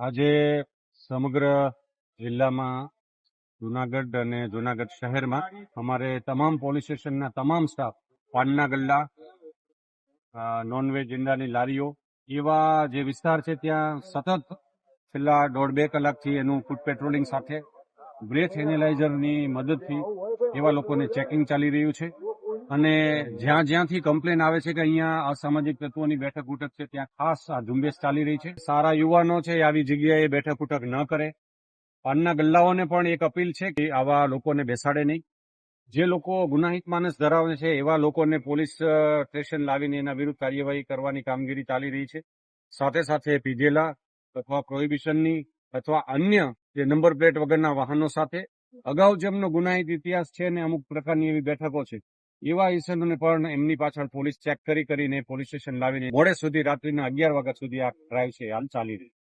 આજે સમગ્ર જિલ્લામાં, જુનાગઢ અને જુનાગઢ શહેરમાં અમારે તમામ પોલીસ સ્ટેશનના તમામ સ્ટાફ, પાનના ગલ્લા નોનવેજ ઈંડાની લારીઓ, એવા જે વિસ્તાર છે ત્યાં સતત છેલ્લા દોઢ બે કલાકથી એનું ફૂડ પેટ્રોલિંગ સાથે બ્રેથ એનેલાઇઝરની મદદથી એવા લોકોને ચેકિંગ ચાલી રહ્યું છે. અને જ્યાં જ્યાંથી કમ્પ્લેન આવે છે કે અહીંયા અસામાજિક તત્વોની બેઠક ઉઠક છે, ત્યાં ખાસ આ ઝુંબેશ ચાલી રહી છે. સારા યુવાનો છે આવી જગ્યાએ બેઠક ઉઠક ન કરે. પાનના ગલ્લાઓને પણ એક અપીલ છે કે આવા લોકોને બેસાડે નહીં. જે લોકો ગુનાહિત માનસ ધરાવે છે, એવા લોકોને પોલીસ સ્ટેશન લાવીને એના વિરુદ્ધ કાર્યવાહી કરવાની કામગીરી ચાલી રહી છે. સાથે સાથે પીધેલા અથવા પ્રોહિબિશનની અથવા અન્ય જે નંબર પ્લેટ વગરના વાહનો સાથે અગાઉ જેમનો ગુનાહિત ઇતિહાસ છે ને અમુક પ્રકારની એવી બેઠકો છે એવા ઇસનોને પણ એમની પાછળ પોલીસ ચેક કરી કરીને પોલીસ સ્ટેશન લાવીને મોડે સુધી રાત્રિના અગિયાર વાગ્યા સુધી આ ડ્રાઈવ છે, હાલ ચાલી રહી